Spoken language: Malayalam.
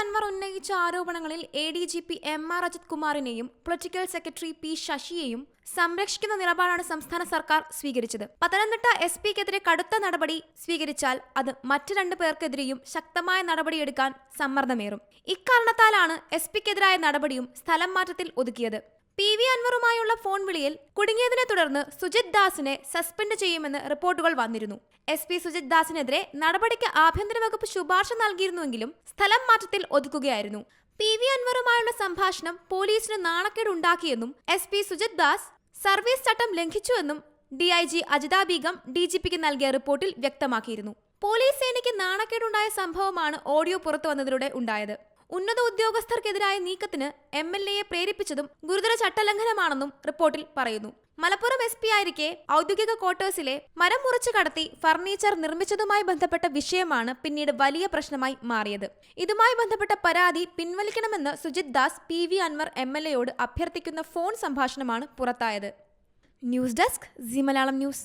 അൻവർ ഉന്നയിച്ച ആരോപണങ്ങളിൽ A D G P M R Ajith കുമാറിനെയും political secretary P ശശിയെയും സംരക്ഷിക്കുന്ന നിലപാടാണ് സംസ്ഥാന സർക്കാർ സ്വീകരിച്ചത്. പത്തനംതിട്ട എസ് പിക്കെതിരെ കടുത്ത നടപടി സ്വീകരിച്ചാൽ അത് മറ്റു രണ്ടു പേർക്കെതിരെയും ശക്തമായ നടപടിയെടുക്കാൻ സമ്മർദ്ദമേറും. ഇക്കാരണത്താലാണ് എസ് പിക്കെതിരായ നടപടിയും സ്ഥലം മാറ്റത്തിൽ ഒതുക്കിയത്. പി വി അൻവറുമായുള്ള ഫോൺ വിളിയിൽ കുടുങ്ങിയതിനെ തുടർന്ന് സുജിത് ദാസിനെ സസ്പെൻഡ് ചെയ്യുമെന്ന് റിപ്പോർട്ടുകൾ വന്നിരുന്നു. എസ് പി സുജിത് ദാസിനെതിരെ നടപടിക്ക് ആഭ്യന്തര വകുപ്പ് ശുപാർശ നൽകിയിരുന്നുവെങ്കിലും സ്ഥലം മാറ്റത്തിൽ ഒതുക്കുകയായിരുന്നു. പി വി അൻവറുമായുള്ള സംഭാഷണം പോലീസിന് നാണക്കേടുണ്ടാക്കിയെന്നും S P Sujith Das service ചട്ടം ലംഘിച്ചുവെന്നും D I G Ajitha Beegum D G പിക്ക് നൽകിയ റിപ്പോർട്ടിൽ വ്യക്തമാക്കിയിരുന്നു. പോലീസ് സേനയ്ക്ക് നാണക്കേടുണ്ടായ സംഭവമാണ് ഓഡിയോ പുറത്തുവന്നതിലൂടെ ഉണ്ടായത്. ഉന്നത ഉദ്യോഗസ്ഥർക്കെതിരായ നീക്കത്തിന് എം എൽ എയെ പ്രേരിപ്പിച്ചതും ഗുരുതര ചട്ടലംഘനമാണെന്നും റിപ്പോർട്ടിൽ പറയുന്നു. മലപ്പുറം എസ് പി ആയിരിക്കെ ഔദ്യോഗിക ക്വാർട്ടേഴ്സിലെ മരം മുറിച്ചു കടത്തി ഫർണിച്ചർ നിർമ്മിച്ചതുമായി ബന്ധപ്പെട്ട വിഷയമാണ് പിന്നീട് വലിയ പ്രശ്നമായി മാറിയത്. ഇതുമായി ബന്ധപ്പെട്ട പരാതി പിൻവലിക്കണമെന്ന് Sujith Das P V Anvar M L എയോട് അഭ്യർത്ഥിക്കുന്ന ഫോൺ സംഭാഷണമാണ് പുറത്തായത്. News desk C Malayalam news.